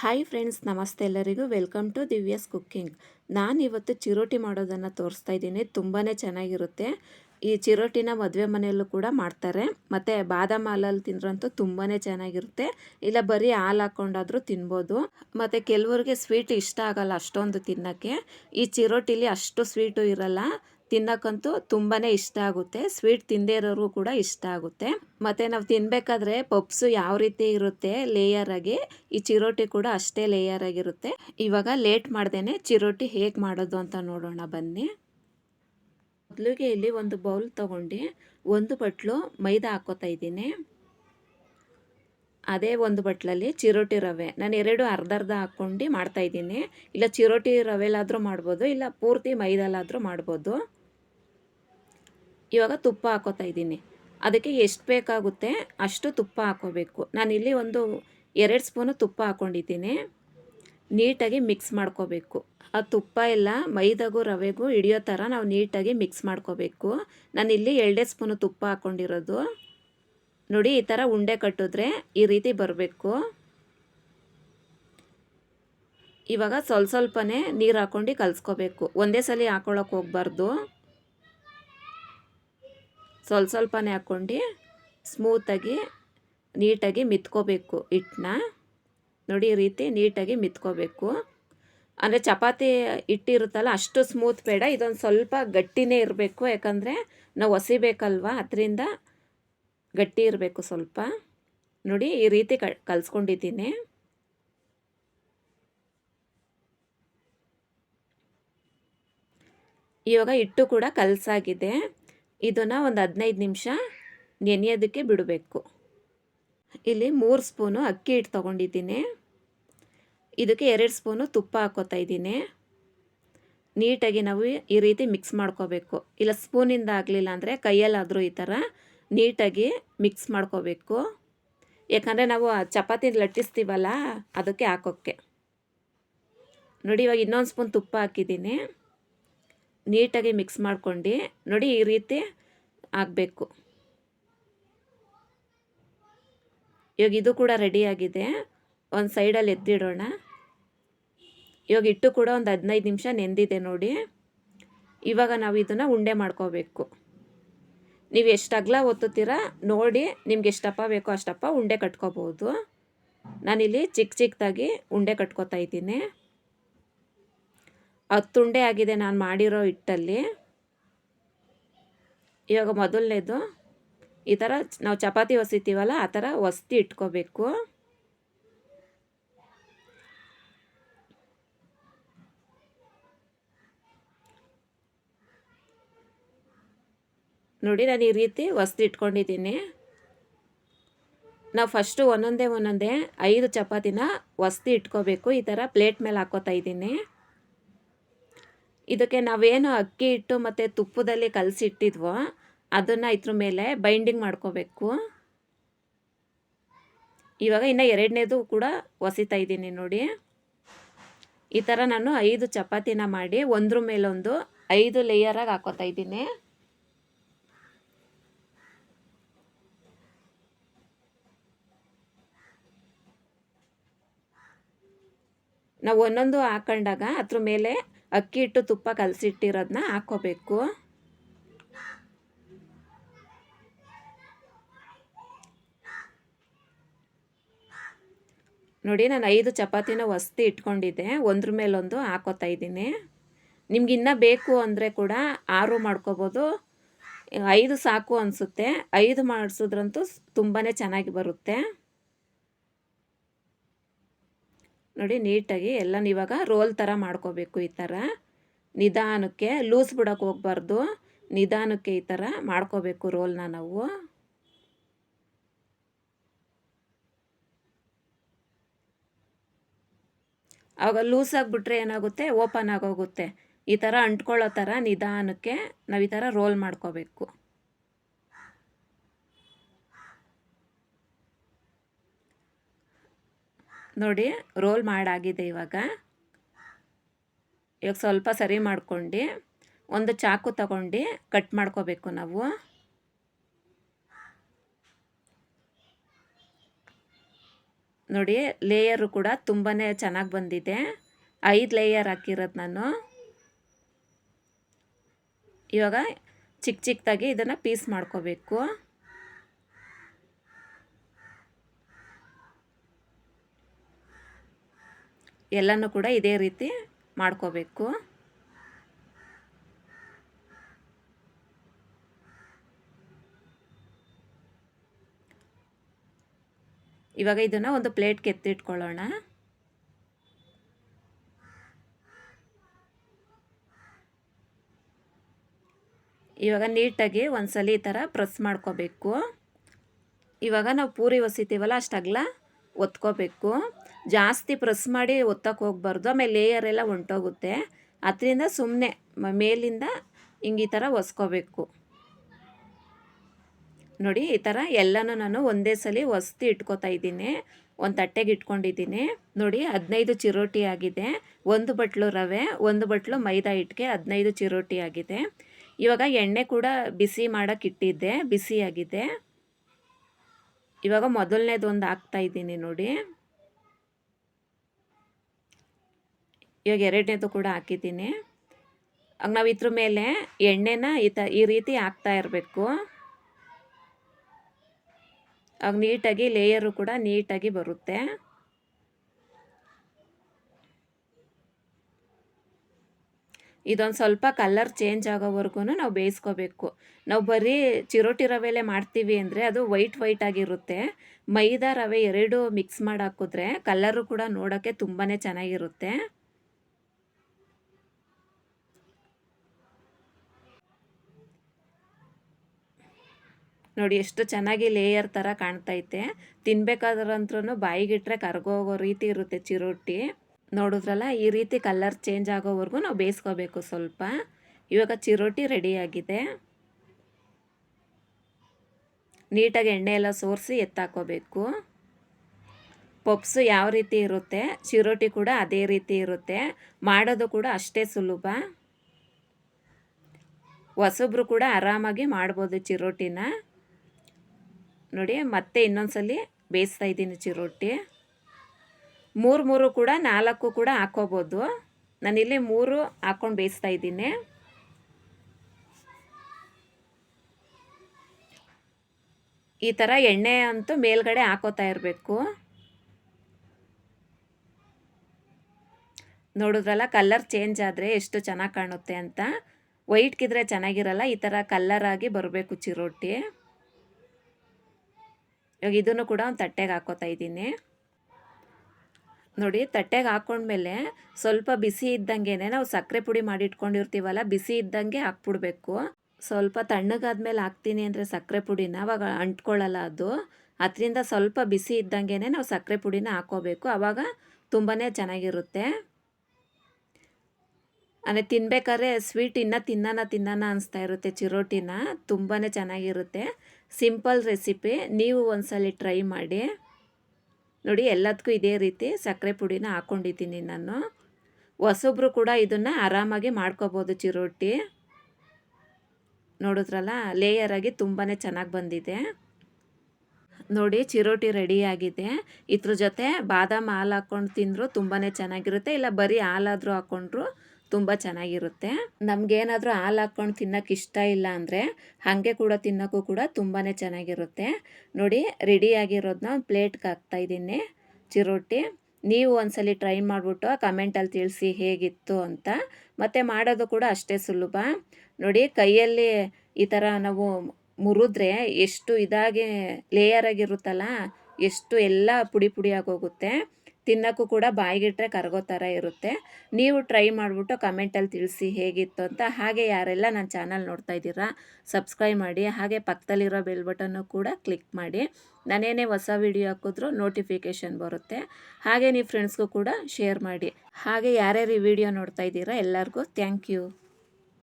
Hi friends ನಮಸ್ತೆ ಎಲ್ಲರಿಗೂ. Welcome to Divya's cooking ನಾನು ಇವತ್ತು ಚಿರೋಟಿ ಮಾಡೋದನ್ನು ತೋರಿಸ್ತಾ ಇದ್ದೀನಿ. ತುಂಬಾ ಚೆನ್ನಾಗಿರುತ್ತೆ. ಈ ಚಿರೋಟಿನ ಮದುವೆ ಮನೆಯಲ್ಲೂ ಕೂಡ ಮಾಡ್ತಾರೆ. ಮತ್ತು ಬಾದಾಮ ಹಾಲಲ್ಲಿ ತಿಂದ್ರಂತೂ ತುಂಬಾ ಚೆನ್ನಾಗಿರುತ್ತೆ. ಇಲ್ಲ, ಬರೀ ಹಾಲು ಹಾಕ್ಕೊಂಡಾದರೂ ತಿನ್ಬೋದು. ಮತ್ತು ಕೆಲವ್ರಿಗೆ ಸ್ವೀಟ್ ಇಷ್ಟ ಆಗಲ್ಲ ಅಷ್ಟೊಂದು ತಿನ್ನೋಕ್ಕೆ. ಈ ಚಿರೋಟಿಲಿ ಅಷ್ಟು ಸ್ವೀಟು ಇರಲ್ಲ. ತಿನ್ನಕ್ಕಂತೂ ತುಂಬಾ ಇಷ್ಟ ಆಗುತ್ತೆ. ಸ್ವೀಟ್ ತಿಂದೇ ಇರೋರು ಕೂಡ ಇಷ್ಟ ಆಗುತ್ತೆ. ಮತ್ತು ನಾವು ತಿನ್ನಬೇಕಾದ್ರೆ ಪಪ್ಸು ಯಾವ ರೀತಿ ಇರುತ್ತೆ ಲೇಯರ್ ಆಗಿ, ಈ ಚಿರೋಟಿ ಕೂಡ ಅಷ್ಟೇ ಲೇಯರ್ ಆಗಿರುತ್ತೆ. ಇವಾಗ ಲೇಟ್ ಮಾಡ್ದೇನೆ ಚಿರೋಟಿ ಹೇಗೆ ಮಾಡೋದು ಅಂತ ನೋಡೋಣ ಬನ್ನಿ. ಮೊದಲಿಗೆ ಇಲ್ಲಿ ಒಂದು ಬೌಲ್ ತಗೊಂಡು ಒಂದು ಬಟ್ಲು ಮೈದಾ ಹಾಕೋತಾ ಇದ್ದೀನಿ. ಅದೇ ಒಂದು ಬಟ್ಲಲ್ಲಿ ಚಿರೋಟಿ ರವೆ. ನಾನು ಎರಡು ಅರ್ಧ ಅರ್ಧ ಹಾಕ್ಕೊಂಡು ಮಾಡ್ತಾಯಿದ್ದೀನಿ ಇಲ್ಲ ಚಿರೋಟಿ ರವೆಲಾದರೂ ಮಾಡ್ಬೋದು, ಇಲ್ಲ ಪೂರ್ತಿ ಮೈದಲ್ಲಾದರೂ ಮಾಡ್ಬೋದು. ಇವಾಗ ತುಪ್ಪ ಹಾಕೋತಾ ಇದ್ದೀನಿ. ಅದಕ್ಕೆ ಎಷ್ಟು ಬೇಕಾಗುತ್ತೆ ಅಷ್ಟು ತುಪ್ಪ ಹಾಕೋಬೇಕು. ನಾನಿಲ್ಲಿ ಒಂದು ಎರಡು ಸ್ಪೂನು ತುಪ್ಪ ಹಾಕ್ಕೊಂಡಿದ್ದೀನಿ ನೀಟಾಗಿ ಮಿಕ್ಸ್ ಮಾಡ್ಕೋಬೇಕು. ಆ ತುಪ್ಪ ಎಲ್ಲ ಮೈದಾಗೂ ರವೆಗೂ ಹಿಡಿಯೋ ಥರ ನಾವು ನೀಟಾಗಿ ಮಿಕ್ಸ್ ಮಾಡ್ಕೋಬೇಕು. ನಾನಿಲ್ಲಿ ಎರಡೇ ಸ್ಪೂನು ತುಪ್ಪ ಹಾಕ್ಕೊಂಡಿರೋದು ನೋಡಿ, ಈ ಥರ ಉಂಡೆ ಕಟ್ಟಿದ್ರೆ ಈ ರೀತಿ ಬರಬೇಕು. ಇವಾಗ ಸ್ವಲ್ಪ ಸ್ವಲ್ಪನೇ ನೀರು ಹಾಕ್ಕೊಂಡು ಕಲಿಸ್ಕೋಬೇಕು. ಒಂದೇ ಸಲ ಹಾಕ್ಕೊಳಕ್ಕೆ ಹೋಗ್ಬಾರ್ದು. ಸ್ವಲ್ಪ ಸ್ವಲ್ಪನೇ ಹಾಕ್ಕೊಂಡು ಸ್ಮೂತಾಗಿ, ನೀಟಾಗಿ ಮಿತ್ಕೋಬೇಕು ಹಿಟ್ಟನ್ನ. ನೋಡಿ ಈ ರೀತಿ ನೀಟಾಗಿ ಮಿತ್ಕೋಬೇಕು. ಅಂದರೆ ಚಪಾತಿ ಹಿಟ್ಟಿರುತ್ತಲ್ಲ, ಅಷ್ಟು ಸ್ಮೂತ್ ಬೇಡ. ಇದೊಂದು ಸ್ವಲ್ಪ ಗಟ್ಟಿನೇ ಇರಬೇಕು. ಯಾಕಂದರೆ ನಾವು ಒಸಿಬೇಕಲ್ವ, ಅದರಿಂದ ಗಟ್ಟಿ ಇರಬೇಕು ಸ್ವಲ್ಪ. ನೋಡಿ ಈ ರೀತಿ ಕ, ಕಲಿಸ್ಕೊಂಡಿದ್ದೀನಿ. ಇವಾಗ ಹಿಟ್ಟು ಕೂಡ ಕಲಸಾಗಿದೆ. ಇದನ್ನು ಒಂದು ಹದಿನೈದು ನಿಮಿಷ ನೆನೆಯೋದಕ್ಕೆ ಬಿಡಬೇಕು. ಇಲ್ಲಿ ಮೂರು ಸ್ಪೂನು ಅಕ್ಕಿ ಹಿಟ್ಟು ತೊಗೊಂಡಿದ್ದೀನಿ. ಇದಕ್ಕೆ ಎರಡು ಸ್ಪೂನು ತುಪ್ಪ ಹಾಕೋತಾ ಇದ್ದೀನಿ. ನೀಟಾಗಿ ನಾವು ಈ ರೀತಿ ಮಿಕ್ಸ್ ಮಾಡ್ಕೋಬೇಕು. ಇಲ್ಲ ಸ್ಪೂನಿಂದ ಆಗಲಿಲ್ಲ ಅಂದರೆ ಕೈಯಲ್ಲಾದರೂ ಈ ಥರ ನೀಟಾಗಿ ಮಿಕ್ಸ್ ಮಾಡ್ಕೋಬೇಕು. ಯಾಕಂದರೆ ನಾವು ಚಪಾತಿ ಲಟ್ಟಿಸ್ತೀವಲ್ಲ, ಅದಕ್ಕೆ ಹಾಕೋಕ್ಕೆ. ನೋಡಿ, ಇವಾಗ ಇನ್ನೊಂದು ಸ್ಪೂನ್ ತುಪ್ಪ ಹಾಕಿದ್ದೀನಿ. ನೀಟಾಗಿ ಮಿಕ್ಸ್ ಮಾಡ್ಕೊಂಡು ನೋಡಿ ಈ ರೀತಿ ಆಗಬೇಕು. ಇವಾಗ ಇದು ಕೂಡ ರೆಡಿಯಾಗಿದೆ ಒಂದು ಸೈಡಲ್ಲಿ ಎತ್ತಿಡೋಣ. ಇವಾಗ ಇಟ್ಟು ಕೂಡ ಒಂದು ಹದಿನೈದು ನಿಮಿಷ ನೆಂದಿದೆ ನೋಡಿ. ಇವಾಗ ನಾವು ಇದನ್ನು ಉಂಡೆ ಮಾಡ್ಕೋಬೇಕು. ನೀವು ಎಷ್ಟು ಅಗಲ ಒತ್ತುತ್ತೀರ ನೋಡಿ ನಿಮ್ಗೆ ಎಷ್ಟಪ್ಪ ಬೇಕೋ ಅಷ್ಟಪ್ಪ ಉಂಡೆ ಕಟ್ಕೋಬೋದು ನಾನಿಲ್ಲಿ ಚಿಕ್ಕ ಚಿಕ್ಕದಾಗಿ ಉಂಡೆ ಕಟ್ಕೋತಾ ಇದ್ದೀನಿ. ಹತ್ತು ಉಂಡೆ ಆಗಿದೆ ನಾನು ಮಾಡಿರೋ ಹಿಟ್ಟಲ್ಲಿ. ಇವಾಗ ಮೊದಲನೇದು, ಈ ಥರ ನಾವು ಚಪಾತಿ ಒಸಿತೀವಲ್ಲ, ಆ ಥರ ಒಸ್ತಿ ಇಟ್ಕೋಬೇಕು. ನೋಡಿ ನಾನು ಈ ರೀತಿ ಒಸ್ತಿ ಇಟ್ಕೊಂಡಿದ್ದೀನಿ. ನಾವು ಫಸ್ಟು ಒಂದೊಂದೇ ಒಂದೊಂದೇ ಐದು ಚಪಾತಿನ ಒಸ್ತಿ ಇಟ್ಕೋಬೇಕು, ಈ ಥರ ಪ್ಲೇಟ್ ಮೇಲೆ ಹಾಕೋತಾ ಇದ್ದೀನಿ. ಇದಕ್ಕೆ ನಾವೇನು ಅಕ್ಕಿ ಹಿಟ್ಟು ಮತ್ತು ತುಪ್ಪದಲ್ಲಿ ಕಲಸಿಟ್ಟಿದ್ವೋ ಅದನ್ನು ಇದ್ರ ಮೇಲೆ ಬೈಂಡಿಂಗ್ ಮಾಡ್ಕೋಬೇಕು. ಇವಾಗ ಇನ್ನು ಎರಡನೇದು ಕೂಡ ಒಸಿತಾ ಇದ್ದೀನಿ ನೋಡಿ. ಈ ಥರ ನಾನು ಐದು ಚಪಾತಿನ ಮಾಡಿ ಒಂದ್ರ ಮೇಲೊಂದು ಐದು ಲೇಯರಾಗಿ ಹಾಕೋತಾ ಇದ್ದೀನಿ. ನಾವು ಒಂದೊಂದು ಹಾಕೊಂಡಾಗ ಅದ್ರ ಮೇಲೆ ಅಕ್ಕಿ ಹಿಟ್ಟು ತುಪ್ಪ ಕಲಸಿಟ್ಟಿರೋದನ್ನ ಹಾಕ್ಕೋಬೇಕು. ನೋಡಿ, ನಾನು ಐದು ಚಪಾತಿನ ಹೊಸ್ತಿ ಇಟ್ಕೊಂಡಿದ್ದೆ. ಒಂದ್ರ ಮೇಲೊಂದು ಹಾಕೋತಾ ಇದ್ದೀನಿ. ನಿಮ್ಗೆ ಇನ್ನೂ ಬೇಕು ಅಂದರೆ ಕೂಡ ಆರು ಮಾಡ್ಕೋಬೋದು. ಐದು ಸಾಕು ಅನಿಸುತ್ತೆ. ಐದು ಮಾಡಿಸಿದ್ರಂತೂ ತುಂಬಾ ಚೆನ್ನಾಗಿ ಬರುತ್ತೆ. ನೋಡಿ, ನೀಟಾಗಿ ಎಲ್ಲ ಇವಾಗ ರೋಲ್ ಥರ ಮಾಡ್ಕೋಬೇಕು ಈ ಥರ. ನಿಧಾನಕ್ಕೆ ಲೂಸ್ ಬಿಡೋಕೆ ಹೋಗ್ಬಾರ್ದು. ನಿಧಾನಕ್ಕೆ ಈ ಥರ ಮಾಡ್ಕೋಬೇಕು ರೋಲ್ನ ನಾವು. ಆವಾಗ ಲೂಸ್ ಆಗಿಬಿಟ್ರೆ ಏನಾಗುತ್ತೆ? ಓಪನ್ ಆಗೋಗುತ್ತೆ. ಈ ಥರ ಅಂಟ್ಕೊಳ್ಳೋ ಥರ ನಿಧಾನಕ್ಕೆ ನಾವು ಈ ಥರ ರೋಲ್ ಮಾಡ್ಕೋಬೇಕು. ನೋಡಿ ರೋಲ್ ಮಾಡಾಗಿದೆ ಇವಾಗ. ಇವಾಗ ಸ್ವಲ್ಪ ಸರಿ ಮಾಡ್ಕೊಂಡು ಒಂದು ಚಾಕು ತಗೊಂಡು ಕಟ್ ಮಾಡ್ಕೋಬೇಕು ನಾವು. ನೋಡಿ ಲೇಯರು ಕೂಡ ತುಂಬಾ ಚೆನ್ನಾಗಿ ಬಂದಿದೆ. ಐದು ಲೇಯರ್ ಹಾಕಿರೋದು ನಾನು. ಇವಾಗ ಚಿಕ್ಕ ಚಿಕ್ಕದಾಗಿ ಇದನ್ನು ಪೀಸ್ ಮಾಡ್ಕೋಬೇಕು. ಎಲ್ಲನೂ ಕೂಡ ಇದೇ ರೀತಿ ಮಾಡ್ಕೋಬೇಕು. ಇವಾಗ ಇದನ್ನು ಒಂದು ಪ್ಲೇಟ್ ಕೆತ್ತಿಟ್ಕೊಳ್ಳೋಣ ಇವಾಗ ನೀಟಾಗಿ ಒಂದ್ಸಲ ಈ ಥರ ಪ್ರೆಸ್ ಮಾಡ್ಕೋಬೇಕು. ಇವಾಗ ನಾವು ಪೂರಿ ಒಸಿತೀವಲ್ಲ ಅಷ್ಟು ಒತ್ಕೋಬೇಕು. ಜಾಸ್ತಿ ಪ್ರೆಸ್ ಮಾಡಿ ಒತ್ತಕ್ಕೆ ಹೋಗ್ಬಾರ್ದು. ಆಮೇಲೆ ಲೇಯರ್ ಎಲ್ಲ ಹೊಂಟೋಗುತ್ತೆ. ಅದರಿಂದ ಸುಮ್ಮನೆ ಮೇಲಿಂದ ಹಿಂಗೆ ಈ ಥರ ಒಸ್ಕೋಬೇಕು. ನೋಡಿ, ಈ ಥರ ಎಲ್ಲನೂ ನಾನು ಒಂದೇ ಸಲ ಒಸ್ತಿ ಇಟ್ಕೋತಾ ಇದ್ದೀನಿ. ಒಂದು ತಟ್ಟೆಗೆ ಇಟ್ಕೊಂಡಿದ್ದೀನಿ. ನೋಡಿ, ಹದಿನೈದು ಚಿರೋಟಿ ಆಗಿದೆ. ಒಂದು ಬಟ್ಲು ರವೆ, ಒಂದು ಬಟ್ಲು ಮೈದಾ ಹಿಟ್ಟಿಗೆ ಹದಿನೈದು ಚಿರೋಟಿ ಆಗಿದೆ. ಇವಾಗ ಎಣ್ಣೆ ಕೂಡ ಬಿಸಿ ಮಾಡೋಕೆ ಇಟ್ಟಿದ್ದೆ. ಬಿಸಿಯಾಗಿದೆ ಇವಾಗ ಮೊದಲನೇದೊಂದು ಹಾಕ್ತಾ ಇದ್ದೀನಿ ನೋಡಿ. ಇವಾಗ ಎರಡನೇದು ಕೂಡ ಹಾಕಿದ್ದೀನಿ. ನಾವು ಇದ್ರ ಮೇಲೆ ಎಣ್ಣೆನ ಈ ತ, ಈ ರೀತಿ ಹಾಕ್ತಾ ಇರಬೇಕು. ಆಗ ನೀಟಾಗಿ ಲೇಯರು ಕೂಡ ನೀಟಾಗಿ ಬರುತ್ತೆ. ಇದೊಂದು ಸ್ವಲ್ಪ ಕಲರ್ ಚೇಂಜ್ ಆಗೋವರೆಗೂ ನಾವು ಬೇಯಿಸ್ಕೋಬೇಕು. ನಾವು ಬರೀ ಚಿರೋಟಿ ರವೆಲೆ ಮಾಡ್ತೀವಿ ಅಂದರೆ ಅದು ವೈಟ್ ವೈಟ್ ಆಗಿರುತ್ತೆ. ಮೈದಾ ರವೆ ಎರಡು ಮಿಕ್ಸ್ ಮಾಡಿ ಹಾಕಿದ್ರೆ ಕಲರು ಕೂಡ ನೋಡೋಕ್ಕೆ ತುಂಬಾ ಚೆನ್ನಾಗಿರುತ್ತೆ. ನೋಡಿ, ಎಷ್ಟು ಚೆನ್ನಾಗಿ ಲೇಯರ್ ಥರ ಕಾಣ್ತೈತೆ. ಬಾಯಿಗೆ ಬಾಯಿಗಿಟ್ರೆ ಕರ್ಗೋಗೋ ರೀತಿ ಇರುತ್ತೆ ಚಿರೋಟಿ. ನೋಡಿದ್ರಲ್ಲ, ಈ ರೀತಿ ಕಲರ್ ಚೇಂಜ್ ಆಗೋವರೆಗೂ ನಾವು ಬೇಯಿಸ್ಕೋಬೇಕು ಸ್ವಲ್ಪ. ಇವಾಗ ಚಿರೋಟಿ ರೆಡಿಯಾಗಿದೆ ನೀಟಾಗಿ ಎಣ್ಣೆ ಎಲ್ಲ ಸೋರಿಸಿ ಎತ್ತಾಕೋಬೇಕು. ಪಪ್ಸು ಯಾವ ರೀತಿ ಇರುತ್ತೆ, ಚಿರೋಟಿ ಕೂಡ ಅದೇ ರೀತಿ ಇರುತ್ತೆ. ಮಾಡೋದು ಕೂಡ ಅಷ್ಟೇ ಸುಲಭ. ಹೊಸಬ್ರು ಕೂಡ ಆರಾಮಾಗಿ ಮಾಡ್ಬೋದು ಚಿರೋಟಿನ. ನೋಡಿ, ಮತ್ತೆ ಇನ್ನೊಂದ್ಸಲಿ ಬೇಯಿಸ್ತಾ ಇದ್ದೀನಿ ಚಿರೋಟಿ. ಮೂರು ಮೂರು ಕೂಡ, ನಾಲ್ಕು ಕೂಡ ಹಾಕೋಬೋದು ನಾನಿಲ್ಲಿ ಮೂರು ಹಾಕ್ಕೊಂಡು ಬೇಯಿಸ್ತಾ ಇದ್ದೀನಿ. ಈ ಥರ ಎಣ್ಣೆ ಅಂತೂ ಮೇಲ್ಗಡೆ ಹಾಕೋತಾ ಇರಬೇಕು. ನೋಡಿದ್ರಲ್ಲ ಕಲ್ಲರ್ ಚೇಂಜ್ ಆದರೆ ಎಷ್ಟು ಚೆನ್ನಾಗಿ ಕಾಣುತ್ತೆ ಅಂತ. ವೈಟ್ಗಿದ್ರೆ ಚೆನ್ನಾಗಿರಲ್ಲ, ಈ ಥರ ಕಲ್ಲರಾಗಿ ಬರಬೇಕು ಚಿರೋಟಿ. ಇವಾಗ ಇದನ್ನು ಕೂಡ ಒಂದು ತಟ್ಟೆಗೆ ಹಾಕೋತಾ ಇದ್ದೀನಿ. ನೋಡಿ, ತಟ್ಟೆಗೆ ಹಾಕೊಂಡ್ಮೇಲೆ ಸ್ವಲ್ಪ ಬಿಸಿ ಇದ್ದಂಗೆ ನಾವು ಸಕ್ಕರೆ ಪುಡಿ ಮಾಡಿ ಇಟ್ಕೊಂಡಿರ್ತೀವಲ್ಲ, ಬಿಸಿ ಇದ್ದಂಗೆ ಹಾಕ್ಬಿಡ್ಬೇಕು. ಸ್ವಲ್ಪ ತಣ್ಣಗಾದ್ಮೇಲೆ ಹಾಕ್ತೀನಿ ಅಂದರೆ ಸಕ್ಕರೆ ಪುಡಿನ ಅವಾಗ ಅಂಟ್ಕೊಳ್ಳಲ್ಲ ಅದು. ಅದರಿಂದ ಸ್ವಲ್ಪ ಬಿಸಿ ಇದ್ದಂಗೆ ನಾವು ಸಕ್ಕರೆ ಪುಡಿನ ಹಾಕೋಬೇಕು. ಆವಾಗ ತುಂಬಾ ಚೆನ್ನಾಗಿರುತ್ತೆ. ಅಂದರೆ ತಿನ್ಬೇಕಾದ್ರೆ ಸ್ವೀಟ್ ಇನ್ನೂ ತಿನ್ನೋಣ ತಿನ್ನೋಣ ಅನಿಸ್ತಾ ಇರುತ್ತೆ, ಚಿರೋಟಿನ ತುಂಬಾ ಚೆನ್ನಾಗಿರುತ್ತೆ. ಸಿಂಪಲ್ ರೆಸಿಪಿ ನೀವು ಒಂದ್ಸಲ ಟ್ರೈ ಮಾಡಿ. ನೋಡಿ ಎಲ್ಲದಕ್ಕೂ ಇದೇ ರೀತಿ ಸಕ್ಕರೆ ಪುಡಿನ ಹಾಕ್ಕೊಂಡಿದ್ದೀನಿ ನಾನು. ಹೊಸೊಬ್ರು ಕೂಡ ಇದನ್ನು ಆರಾಮಾಗಿ ಮಾಡ್ಕೋಬೋದು ಚಿರೋಟಿ. ನೋಡಿದ್ರಲ್ಲ ಲೇಯರಾಗಿ ತುಂಬಾ ಚೆನ್ನಾಗಿ ಬಂದಿದೆ. ನೋಡಿ ಚಿರೋಟಿ ರೆಡಿಯಾಗಿದೆ ಇದ್ರ ಜೊತೆ ಬಾದಾಮ್ ಹಾಲು ಹಾಕ್ಕೊಂಡು ತಿಂದರೂ ತುಂಬಾ ಚೆನ್ನಾಗಿರುತ್ತೆ. ಇಲ್ಲ ಬರೀ ಹಾಲಾದರೂ ಹಾಕ್ಕೊಂಡ್ರು ತುಂಬ ಚೆನ್ನಾಗಿರುತ್ತೆ. ನಮಗೇನಾದರೂ ಹಾಲು ಹಾಕ್ಕೊಂಡು ತಿನ್ನೋಕೆ ಇಷ್ಟ ಇಲ್ಲ ಅಂದರೆ ಹಾಗೆ ಕೂಡ ತಿನ್ನೋಕ್ಕೂ ಕೂಡ ತುಂಬಾ ಚೆನ್ನಾಗಿರುತ್ತೆ. ನೋಡಿ ರೆಡಿಯಾಗಿರೋದನ್ನ ಒಂದು ಪ್ಲೇಟ್ಗೆ ಹಾಕ್ತಾಯಿದ್ದೀನಿ ಚಿರೋಟಿ. ನೀವು ಒಂದ್ಸಲಿ ಟ್ರೈ ಮಾಡಿಬಿಟ್ಟು ಕಮೆಂಟಲ್ಲಿ ತಿಳಿಸಿ ಹೇಗಿತ್ತು ಅಂತ. ಮತ್ತು ಮಾಡೋದು ಕೂಡ ಅಷ್ಟೇ ಸುಲಭ. ನೋಡಿ, ಕೈಯಲ್ಲಿ ಈ ಥರ ನಾವು ಮುರಿದ್ರೆ ಎಷ್ಟು ಇದಾಗಿ ಲೇಯರ್ ಆಗಿರುತ್ತಲ್ಲ, ಎಷ್ಟು ಎಲ್ಲ ಪುಡಿ ಪುಡಿ ಆಗೋಗುತ್ತೆ. ತಿನ್ನೋಕ್ಕೂ ಕೂಡ ಬಾಯಿಗಿಟ್ರೆ ಕರಗೋ ಥರ ಇರುತ್ತೆ. ನೀವು ಟ್ರೈ ಮಾಡಿಬಿಟ್ಟು ಕಮೆಂಟಲ್ಲಿ ತಿಳಿಸಿ ಹೇಗಿತ್ತು ಅಂತ. ಹಾಗೆ ಯಾರೆಲ್ಲ ನನ್ನ ಚಾನಲ್ ನೋಡ್ತಾ ಇದ್ದೀರಾ ಸಬ್ಸ್ಕ್ರೈಬ್ ಮಾಡಿ. ಹಾಗೆ ಪಕ್ಕದಲ್ಲಿರೋ ಬೆಲ್ ಬಟನ್ನು ಕೂಡ ಕ್ಲಿಕ್ ಮಾಡಿ. ನಾನೇನೇ ಹೊಸ ವಿಡಿಯೋ ಹಾಕಿದ್ರೂ ನೋಟಿಫಿಕೇಷನ್ ಬರುತ್ತೆ. ಹಾಗೆ ನೀವು ಫ್ರೆಂಡ್ಸ್ಗೂ ಕೂಡ ಶೇರ್ ಮಾಡಿ. ಹಾಗೆ ಯಾರ್ಯಾರು ಈ ವಿಡಿಯೋ ನೋಡ್ತಾ ಇದ್ದೀರಾ, ಎಲ್ಲರಿಗೂ ಥ್ಯಾಂಕ್ ಯು